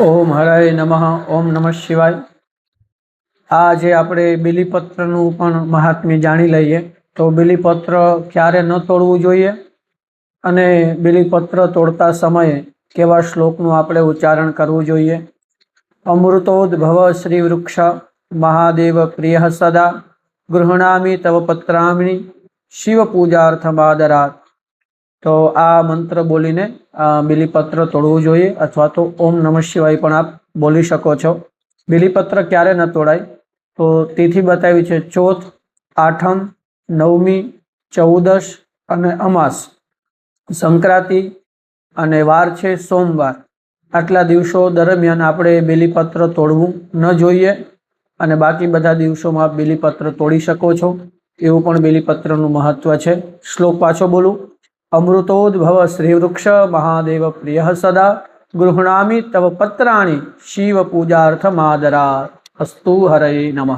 ઓમ હરાય નમઃ, ઓમ નમઃ શિવાય. આજે આપણે બિલીપત્રનું પણ મહાત્મ્ય જાણી લઈએ. તો બિલીપત્ર ક્યારે ન તોડવું જોઈએ અને બિલીપત્ર તોડતા સમયે કેવા શ્લોકનું આપણે ઉચ્ચારણ કરવું જોઈએ? અમૃતોદ્ભવ શ્રી વૃક્ષ મહાદેવ પ્રિય સદા, ગૃહણામી તવ પત્રામણી શિવ પૂજાર્થમાદરાત. તો આ મંત્ર બોલીને બિલીપત્ર તોડવું જોઈએ અથવા તો ઓમ નમઃ શિવાય પણ આપ બોલી શકો છો. બિલીપત્ર ક્યારે ન તોડાય? તો તિથિ બતાવી છે, ચોથ, આઠમ, નવમી, ચૌદશ અને અમાસ. સંક્રાંતિ અને વાર છે સોમવાર. આટલા દિવસો દરમિયાન આપણે બિલીપત્ર તોડવું ન જોઈએ અને બાકી બધા દિવસોમાં બિલીપત્ર તોડી શકો છો. એવું પણ બિલીપત્રનું મહત્વ છે. શ્લોક પાછો બોલું. અમૃતોદ્ભવ શ્રીવૃક્ષ મહાદેવ પ્રિય સદા. ગૃહણામી તવ પત્રાણી શિવ પૂજાર્થમાદરા અસ્તુ હરય નમઃ.